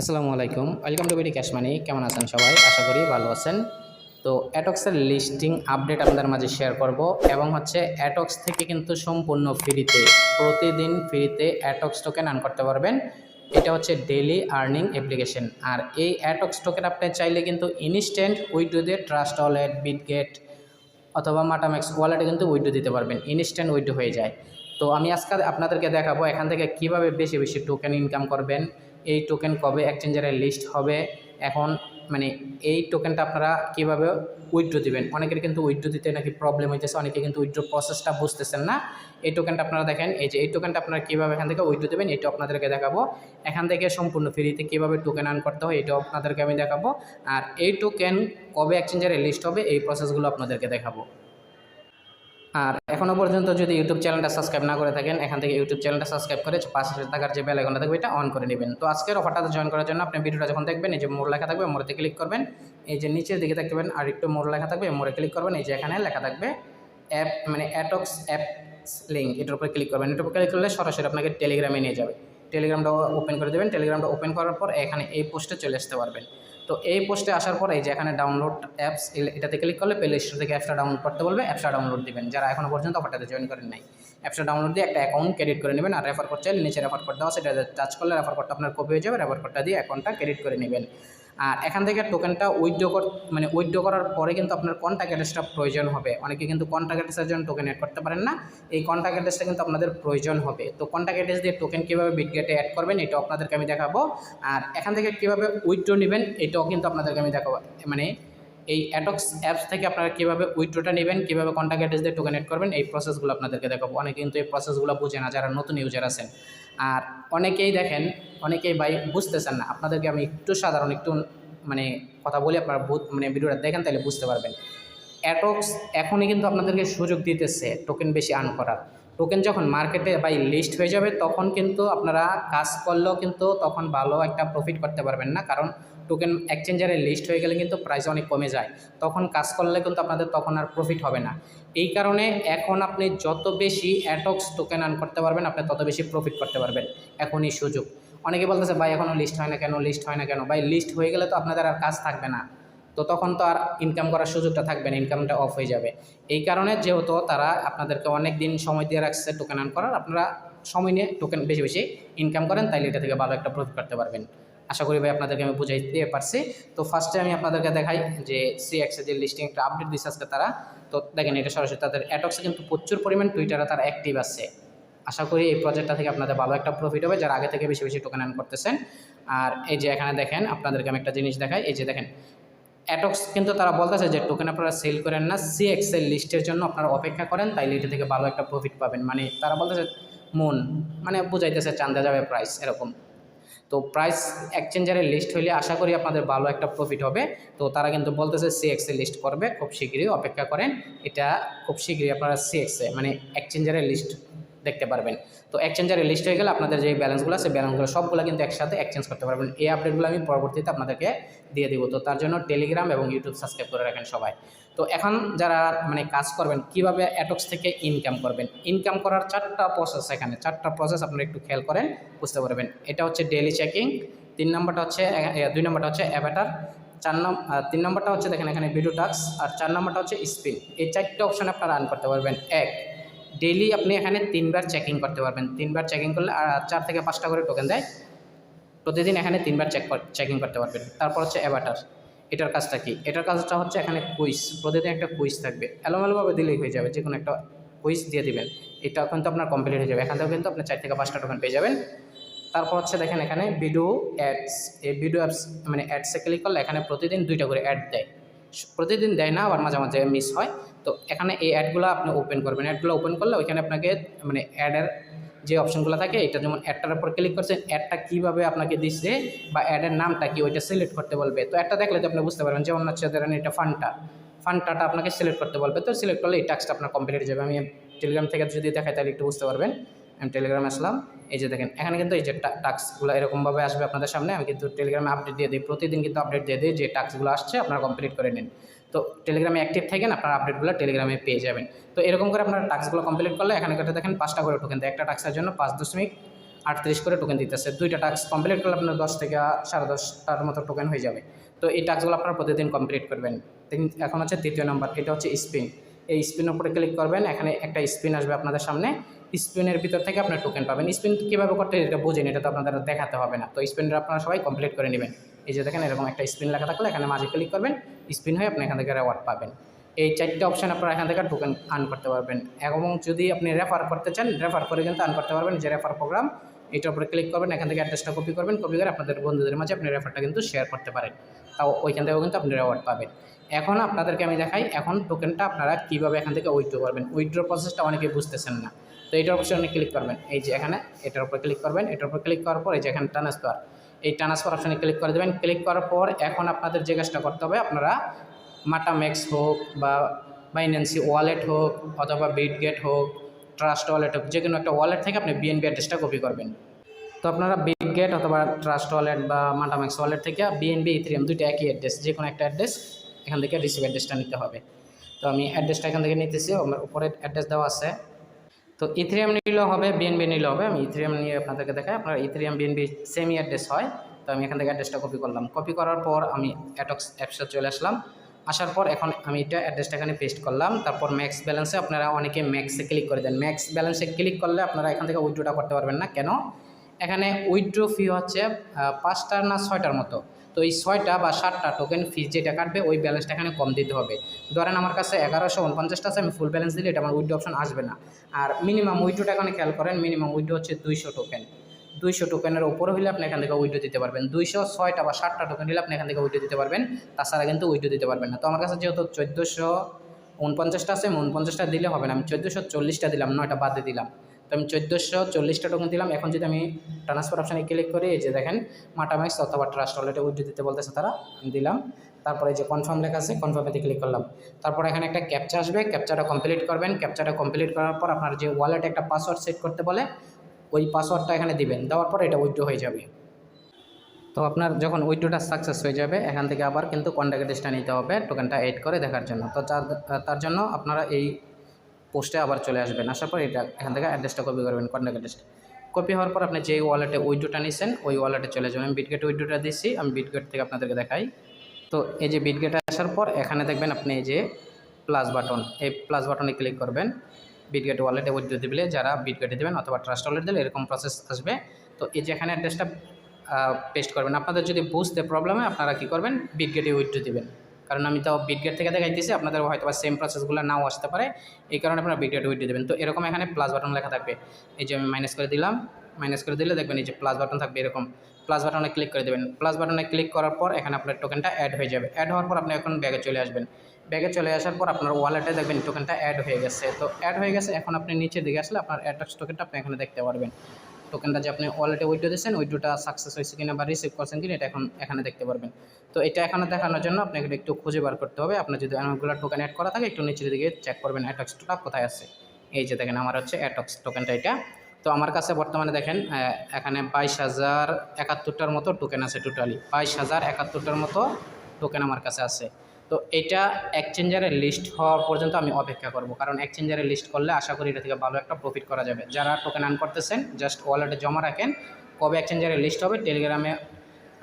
আসসালামু আলাইকুম। Welcome to BD cash money. কেমন আছেন সবাই? আশা করি ভালো আছেন। তো অ্যাটক্সের লিস্টিং আপডেট আপনাদের মাঝে শেয়ার করব এবং হচ্ছে অ্যাটক্স থেকে কিন্তু সম্পূর্ণ ফ্রিতে প্রতিদিন ফ্রিতে অ্যাটক্স টোকেন আর্ন করতে পারবেন। এটা হচ্ছে ডেলি আর্নিং অ্যাপ্লিকেশন আর এই অ্যাটক্স টোকেন আপনি চাইলে কিন্তু ইনস্ট্যান্ট উইডো দিয়ে ট্রাস্ট ওয়ালেট বিটগেট অথবা মাটাম্যাক্স ওয়ালেটে কিন্তু উইডো দিতে পারবেন। ইনস্ট্যান্ট উইডো হয়ে যায়। তো আমি আজকে আপনাদেরকে দেখাবো এখান থেকে কীভাবে বেশি বেশি টোকেন ইনকাম করবেন। এই টোকেন কবে এক্সচেঞ্জারের লিস্ট হবে, এখন মানে এই টোকেনটা আপনারা কীভাবে উইথড্র দিবেন? অনেকের কিন্তু উইথড্র দিতে নাকি প্রবলেম হইতেছে, অনেকে কিন্তু উইথড্র প্রসেসটা বুঝতেছেন না। এই টোকেনটা আপনারা দেখেন, এই যে এই টোকেনটা আপনারা কীভাবে এখান থেকে উইথড্র দেবেন এটা আপনাদেরকে দেখাবো। এখান থেকে সম্পূর্ণ ফ্রিতে কীভাবে টোকেন আর্ন করতে হয়, এটাও আপনাদেরকে আমি দেখাবো। আর এই টোকেন কবে এক্সচেঞ্জারে লিস্ট হবে, এই প্রসেসগুলো আপনাদেরকে দেখাবো। আর এখনও পর্যন্ত যদি ইউটিউব চ্যানেলটা সাবস্ক্রাইব না করে থাকেন, এখান থেকে ইউটিউব চ্যানেলটা সাবস্ক্রাইব করে পাশে থাকার যে বেল আইকনটা থাকবে, এটা অন করে নেবেন। তো আজকের অফারটাতে জয়েন করার জন্য আপনি ভিডিওটা যখন দেখবেন, এই যে মোড় লেখা থাকবে মোড়তে ক্লিক করবেন। এই যে নিচের দিকে থাকবেন আর একটু মোড় লেখা থাকবে, মোড়ে ক্লিক করবেন। এই যে এখানে লেখা থাকবে অ্যাপ মানে অ্যাটক্স অ্যাপ লিঙ্ক এটার উপরে ক্লিক করবেন। এটার উপর ক্লিক করলে সরাসরি আপনাকে টেলিগ্রামে নিয়ে যাবে। টেলিগ্রামটা ওপেন করে দেবেন। টেলিগ্রামটা ওপেন করার পর এখানে এই পোস্টে চলে আসতে পারবেন। তো এই পোস্টে আসার পর এই যে এখানে ডাউনলোড অ্যাপস এটাতে ক্লিক করলে প্লে স্টোর থেকে অ্যাপসটা ডাউনলোড করতে বলবে অ্যাপসটা ডাউনলোড দেবেন। যারা এখনও পর্যন্ত অফারটাতে জয়েন করেন নাই। অ্যাপসটা ডাউনলোড দিয়ে একটা অ্যাকাউন্ট ক্রেডিট করে নেবেন আর রেফার কোড চাইলে নিচে রেফার কোড দেওয়া সেটা টাচ করলে রেফার কোডটা আপনার কপি হয়ে যাবে রেফার কোডটা দিয়ে অ্যাকাউন্টটা ক্রেডিট করে নেবেন। আর এখান থেকে টোকেনটা উইথড্র কর মানে উইথড্র করার পরে কিন্তু আপনার কন্ট্যাক্ট অ্যাড্রেসটা প্রয়োজন হবে। অনেকে কিন্তু কন্ট্যাক্ট অ্যাড্রেসের জন্য টোকেন অ্যাড করতে পারেন না। এই কন্ট্যাক্ট অ্যাড্রেসটা কিন্তু আপনাদের প্রয়োজন হবে। তো কন্ট্যাক্ট অ্যাড্রেস দিয়ে টোকেন কীভাবে বিটগেটে অ্যাড করবেন, এটাও আপনাদেরকে আমি দেখাবো। আর এখান থেকে কীভাবে উইথড্র নেবেন, এটাও কিন্তু আপনাদেরকে আমি দেখাবো। মানে এই অ্যাটক্স অ্যাপস থেকে আপনারা কীভাবে উইথড্রটা নেবেন, কীভাবে কন্ট্যাক্ট অ্যাড্রেস দিয়ে টোকেন অ্যাড করবেন, এই প্রসেসগুলো আপনাদেরকে দেখাবো। অনেকে কিন্তু এই প্রসেসগুলো বুঝে না, যারা নতুন ইউজার আছেন। আর অনেকেই দেখেন, অনেকেই ভাই বুঝতেছেন না, আপনাদেরকে আমি একটু সাধারণ একটু মানে কথা বলি, আপনারা মানে ভিডিওটা দেখেন তাহলে বুঝতে পারবেন। অ্যাটক্স এখনই কিন্তু আপনাদেরকে সুযোগ দিতেছে টোকেন বেশি আর্ন করার। টোকেন যখন মার্কেটে বাই লিস্ট হয়ে যাবে, তখন কিন্তু আপনারা কাজ করলেও কিন্তু তখন ভালো একটা প্রফিট করতে পারবেন না। কারণ টোকেন এক্সচেঞ্জারে লিস্ট হয়ে গেলে কিন্তু প্রাইস অনেক কমে যায়। তখন কাজ করলে কিন্তু আপনাদের তখন আর প্রফিট হবে না। এই কারণে এখন আপনি যত বেশি অ্যাটক্স টোকেন আর্ন করতে পারবেন, আপনি তত বেশি প্রফিট করতে পারবেন। এখনই সুযোগ। অনেকে বলতেছে, ভাই এখনও লিস্ট হয় না কেন? লিস্ট হয় না কেন? ভাই লিস্ট হয়ে গেলে তো আপনাদের আর কাজ থাকবে না। তো তখন তো আর ইনকাম করার সুযোগটা থাকবে না ইনকামটা অফ হয়ে যাবে। এই কারণে যেহেতু তারা আপনাদেরকে অনেক দিন সময় দিয়ে রাখছে টোকেন আর্ন করার, আপনারা সময় নিয়ে টোকেন বেশি বেশি ইনকাম করেন, তাইলে এটা থেকে ভালো একটা প্রফিট করতে পারবেন। আশা করি ভাই আপনাদেরকে আমি বুঝাই দিয়ে পারছি। তো ফার্স্টে আমি আপনাদেরকে দেখাই যে সি এক্সে যে লিস্টিং একটা আপডেট দিচ্ছে আজকে তারা। তো দেখেন এটা সরাসরি তাদের অ্যাটক্সে কিন্তু প্রচুর পরিমাণ টুইটারে তারা অ্যাক্টিভ আছে। আশা করি এই প্রজেক্টটা থেকে আপনাদের ভালো একটা প্রফিট হবে, যারা আগে থেকে বেশি বেশি টোকেন আর্ন করতেছেন। আর এই যে এখানে দেখেন, আপনাদেরকে আমি একটা জিনিস দেখাই, এই যে দেখেন অ্যাটক্স কিন্তু তারা বলতেছে যে টোকেন আপনারা সেল করেন না সি এক্সেল লিস্টের জন্য আপনারা অপেক্ষা করেন, তাইলে এটা থেকে ভালো একটা প্রফিট পাবেন। মানে তারা বলতেছে, মন মানে বুঝাইতেছে চান্দা যাবে প্রাইস এরকম। তো প্রাইস এক্সচেঞ্জারের লিস্ট হইলে আশা করি আপনাদের ভালো একটা প্রফিট হবে। তো তারা কিন্তু বলতেছে সি এক্সে লিস্ট করবে, খুব শীঘ্রই অপেক্ষা করেন। এটা খুব শীঘ্রই আপনারা সি এক্সে মানে এক্সচেঞ্জারের লিস্ট দেখতে পারবেন। তো এক্সচেঞ্জারের লিস্ট হয়ে গেলে আপনাদের যে ব্যালেন্সগুলো আছে ব্যালেন্সগুলো সবগুলো কিন্তু একসাথে এক্সচেঞ্জ করতে পারবেন। এই আপডেটগুলো আমি পরবর্তীতে আপনাদেরকে দিয়ে দেবো। তো তার জন্য টেলিগ্রাম এবং ইউটিউব সাবস্ক্রাইব করে রাখেন সবাই। তো এখন যারা মানে কাজ করবেন, কীভাবে অ্যাটক্স থেকে ইনকাম করবেন? ইনকাম করার চারটা প্রসেস এখানে। চারটা প্রসেস আপনারা একটু খেয়াল করেন, বুঝতে পারবেন। এটা হচ্ছে ডেলি চেকিং তিন নম্বরটা হচ্ছে দুই নম্বরটা হচ্ছে অ্যাভেটার চার নম্বর তিন নম্বরটা হচ্ছে দেখেন এখানে ভিডিও টাক্স আর চার নম্বরটা হচ্ছে স্পিন এই চারটে অপশান আপনারা রান করতে পারবেন। এক ডেইলি আপনি এখানে তিনবার চেকিং করতে পারবেন। তিনবার চেকিং করলে আর চার থেকে পাঁচটা করে টোকেন দেয়। প্রতিদিন এখানে তিনবার চেক চেকিং করতে পারবেন। তারপর হচ্ছে অ্যাভাটার এটার কাজটা কি? এটার কাজটা হচ্ছে এখানে কুইজ প্রতিদিন একটা কুইজ থাকবে। এলোমেলোভাবে দিলেই হয়ে যাবে যে কোনো একটা কুইজ দিয়ে দিবেন। এটা কিন্তু আপনার কমপ্লিট হয়ে যাবে। এখান থেকে কিন্তু আপনি চার থেকে পাঁচটা টোকেন পেয়ে যাবেন। তারপর হচ্ছে দেখেন এখানে ভিডিও অ্যাডস এই ভিডিও অ্যাপস মানে অ্যাডসে ক্লিক করলে এখানে প্রতিদিন দুইটা করে অ্যাড দেয়। প্রতিদিন দেয় না, আবার মাঝে মাঝে মিস হয়। তো এখানে এই অ্যাডগুলো আপনি ওপেন করবেন। অ্যাডগুলো ওপেন করলে ওইখানে আপনাকে মানে অ্যাডের যে অপশনগুলো থাকে, এটা যেমন অ্যাডটার উপর ক্লিক করছেন অ্যাডটা কীভাবে আপনাকে দিচ্ছে বা অ্যাডের নামটা কি, ওইটা সিলেক্ট করতে বলবে। তো একটা দেখলে তো আপনি বুঝতে পারবেন যেমন হচ্ছে ধরেন এটা ফান্ডটা ফান্ডটা আপনাকে সিলেক্ট করতে বলবে। তো সিলেক্ট করলে এই টাস্কটা আপনার কমপ্লিট যাবে। আমি টেলিগ্রাম থেকে যদি দেখাই, তাহলে একটু বুঝতে পারবেন। আমি টেলিগ্রামে আসলাম। এই যে দেখেন, এখানে কিন্তু এই যে টাস্কগুলো এরকমভাবে আসবে আপনাদের সামনে। আমি কিন্তু টেলিগ্রামে আপডেট দিয়ে দিই। প্রতিদিন কিন্তু আপডেট দিয়ে দিই যে টাস্কগুলো আসছে, আপনারা কমপ্লিট করে নিন। তো টেলিগ্রামে অ্যাক্টিভ থাকেন, আপনার আপডেটগুলো টেলিগ্রামে পেয়ে যাবেন। তো এরকম করে আপনার টাস্কগুলো কমপ্লিট করলে এখানে কেটে দেখেন পাঁচটা করে টোকেন দেয়। একটা টাস্কের জন্য পাঁচ দশমিক আটত্রিশ করে টোকেন দিতেছে। দুইটা টাস্ক কমপ্লিট করলে আপনার দশ থেকে সাড়ে দশটার মতো টোকেন হয়ে যাবে। তো এই টাস্কগুলো আপনারা প্রতিদিন কমপ্লিট করবেন। এখন হচ্ছে তৃতীয় নাম্বার এটা হচ্ছে স্পিন এই স্পিনের উপরে ক্লিক করবেন, এখানে একটা স্পিন আসবে আপনাদের সামনে। স্পিনের ভিতর থেকে আপনার টোকেন পাবেন। স্পিন কীভাবে করতে এটা বুঝেন, এটা তো আপনাদের দেখাতে হবে না। তো স্পিনটা আপনারা সবাই কমপ্লিট করে নেবেন। এই যে দেখেন, এরকম একটা স্পিন লেখা থাকলে এখানে মাঝে ক্লিক করবেন স্পিন হয়ে আপনি এখান থেকে রেওয়ার্ড পাবেন। এই চারটে অপশন আপনারা এখান থেকে টোকেন আর্ন করতে পারবেন। এবং যদি আপনি রেফার করতে চান রেফার করে কিন্তু আর্ন করতে পারবেন। যে রেফার প্রোগ্রাম এটার উপরে ক্লিক করবেন, এখান থেকে অ্যাড্রেসটা কপি করবেন। কপি করে আপনাদের বন্ধুদের মাঝে আপনি রেফারটা কিন্তু শেয়ার করতে পারেন। তাও ওইখান থেকেও কিন্তু আপনি রেওয়ার্ড পাবেন। এখন আপনাদেরকে আমি দেখাই, এখন টোকেনটা আপনারা কীভাবে এখান থেকে উইথড্র করবেন? উইথড্র প্রসেসটা অনেকে বুঝতেছেন না। তো এইটার অপশনে ক্লিক করবেন। এই যে এখানে এটার উপর ক্লিক করবেন। এটার উপর ক্লিক করার পর এই যে এখানে ট্রান্সফার এই ট্রান্সফার অপশনে ক্লিক করে দেবেন। ক্লিক করার পর এখন আপনাদের যে কাজটা করতে হবে, আপনারা মাটামেক্স হোক বা বাইন্যান্সি ওয়ালেট হোক অথবা বিটগেট হোক ট্রাস্ট ওয়ালেট হোক যে কোনো একটা ওয়ালেট থেকে আপনি বিএনবি অ্যাড্রেসটা কপি করবেন। তো আপনারা বিটগেট অথবা ট্রাস্ট ওয়ালেট বা মাটামেক্স ওয়ালেট থেকে বিএনবি ইথ্রিয়াম দুইটা একই অ্যাড্রেস যে কোনো একটা অ্যাড্রেস এখান থেকে রিসিভ অ্যাড্রেসটা নিতে হবে। তো আমি অ্যাড্রেসটা এখান থেকে নিতেছি, আমার উপরে অ্যাড্রেস দেওয়া আছে। তো ইথ্রিয়াম নিলেও হবে বিএনবি নিলেও হবে। আমি ইথ্রিয়াম নিয়ে আপনাদেরকে দেখাই। আপনার ইথ্রিয়াম বিএনবি সেমই অ্যাড্রেস হয়। তো আমি এখান থেকে অ্যাড্রেসটা কপি করলাম। কপি করার পর আমি অ্যাটক্স অ্যাপসে চলে আসলাম। আসার পর এখন আমি এটা অ্যাড্রেসটা এখানে পেস্ট করলাম। তারপর ম্যাক্স ব্যালেন্সে আপনারা অনেকে ম্যাক্সে ক্লিক করে দেন। ম্যাক্স ব্যালেন্সে ক্লিক করলে আপনারা এখান থেকে উইথড্রোটা করতে পারবেন না। কেন? এখানে উইথড্রো ফি হচ্ছে পাঁচটার না ছয়টার মতো। তো এই ছয়টা বা সাতটা টোকেন ফি যেটা কাটবে, ওই ব্যালেন্সটা এখানে কম দিতে হবে। ধরেন আমার কাছে এগারোশো উনপঞ্চাশটা আছে, আমি ফুল ব্যালেন্স দিলে এটা আমার উইথড্রো অপশন আসবে না। আর মিনিমাম উইথড্রোটা এখানে খেয়াল করেন মিনিমাম উইথড্রো হচ্ছে দুইশো টোকেন দুইশো টোকেনের উপরে হলে আপনি এখান থেকে উইডো দিতে পারবেন। দুইশো, ছয়টা বা ষাটটা টোকেন হলে আপনি এখান থেকে উইডো দিতে পারবেন। তাছাড়া কিন্তু উইডো দিতে পারবেন না। তো আমার কাছে যেহেতু চোদ্দোশো উনপঞ্চাশটা আছে, আমি উনপঞ্চাশটা দিলে হবে না। আমি চোদ্দোশো চল্লিশটা দিলাম, নয়টা বাদ দিলাম। তো আমি চোদ্দোশো চল্লিশটা টোকেন দিলাম। এখন যদি আমি ট্রান্সফার অপশানে ক্লিক করি, এই যে দেখেন মাটাম্যাক্স অথবা ট্রাস্ট ওয়ালেটে উইথড্রো দিতে বলতেছে তারা দিলাম। তারপরে যে কনফার্ম লেখা আছে কনফার্মেতে ক্লিক করলাম। তারপর এখানে একটা ক্যাপচা আসবে। ক্যাপচাটা কমপ্লিট করবেন। ক্যাপচাটা কমপ্লিট করার পর আপনার যে ওয়ালেটে একটা পাসওয়ার্ড সেট করতে বলে, ওই পাসওয়ার্ডটা এখানে দিবেন। দেওয়ার পর এটা উইথড্রো হয়ে যাবে। তো আপনার যখন উইথড্রোটা সাকসেস হয়ে যাবে, এখান থেকে আবার কিন্তু কন্ট্যাক্ট অ্যাড্রেসটা নিতে হবে টোকেনটা এড করে দেখার জন্য। তো তার জন্য আপনারা এই পোস্টে আবার চলে আসবেন। আসার পর এটা এখান থেকে অ্যাড্রেসটা কপি করবেন কন্ট্যাক্ট অ্যাড্রেসটা কপি হওয়ার পর আপনি যেই ওয়ালেটে উইথড্রোটা নিয়েছেন ওই ওয়ালেটে চলে যাবেন। আমি বিটগেট উইথড্রোটা দিচ্ছি আমি বিটগেট থেকে আপনাদেরকে দেখাই। তো এই যে বিটগেটে আসার পর এখানে দেখবেন আপনি এই যে প্লাস বাটন এই প্লাস বাটনে ক্লিক করবেন। বিটগেট ওয়ালেটে উইথড্রো দিলে যারা বিটগেটে দেবেন অথবা ট্রাস্ট ওয়ালেট দিলে এরকম প্রসেস আসবে। তো এই যে এখানে অ্যাড্রেসটা পেস্ট করবেন। আপনাদের যদি বুঝতে প্রবলেম হয়, আপনারা কী করবেন? বিটগেটে উইথড্রো দিবেন। কারণ আমি তো বিটগেট থেকে দেখাইতেছি, আপনাদের হয়তো বা সেম প্রসেসগুলো নাও আসতে পারে। এই কারণে আপনারা বিটগেট উইথড্রো দেবেন। তো এরকম এখানে প্লাস বাটন লেখা থাকবে। এই যে আমি মাইনাস করে দিলাম মাইনাস করে দিলে দেখবেন এই যে প্লাস বাটন থাকবে এরকম। প্লাস বাটনে ক্লিক করে দেবেন। প্লাস বাটনে ক্লিক করার পর এখানে আপনার টোকেনটা অ্যাড হয়ে যাবে। অ্যাড হওয়ার পর আপনি এখন ব্যাগে চলে আসবেন। ব্যাগে চলে আসার পর আপনার ওয়ালেটে দেখবেন টোকেনটা অ্যাড হয়ে গেছে। তো অ্যাড হয়ে গেছে, এখন আপনি নিচের দিকে আসলে আপনার অ্যাড্রেস টোকেনটা আপনি এখানে দেখতে পারবেন। টোকেনটা যে আপনি ওয়ালেটে উইথড্রো দিয়েছেন উইথড্রোটা সাকসেস হয়েছে কিনা বা রিসিভ করছেন কিনা, এটা এখন এখানে দেখতে পারবেন। তো এটা এখানে দেখানোর জন্য আপনাকে একটু খুঁজে বার করতে হবে। আপনার যদি অনেকগুলো টোকেন অ্যাড করা থাকে, একটু নিচের দিকে চেক করবেন অ্যাটক্সটা কোথায় আছে। এই যে দেখেন, আমার হচ্ছে অ্যাটক্স টোকেনটা এটা। তো আমার কাছে বর্তমানে দেখেন এখানে বাইশ হাজার একাত্তরটার মতো টোকেন আছে টোটালি বাইশ হাজার একাত্তরটার মতো টোকেন আমার কাছে আছে। তো এটা এক্সচেঞ্জারের লিস্ট হওয়া পর্যন্ত আমি অপেক্ষা করব। কারণ এক্সচেঞ্জারে লিস্ট করলে আশা করি এটা থেকে ভালো একটা প্রফিট করা যাবে। যারা টোকেন আন করতেছেন জাস্ট ওয়ালেটে জমা রাখেন। কবে এক্সচেঞ্জারের লিস্ট হবে? টেলিগ্রামে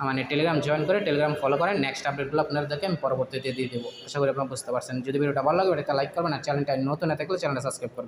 মানে টেলিগ্রাম জয়েন করে টেলিগ্রাম ফলো করেন। নেক্সট আপডেটগুলো আপনাদেরকে আমি পরবর্তীতে দিয়ে দেবো। আশা করি আপনারা বুঝতে পারছেন। যদি ভিডিওটা ভালো লাগে এটা লাইক করবেন। আর চ্যানেলটা নতুন না থাকলে চ্যানেলটা সাবস্ক্রাইব করবেন।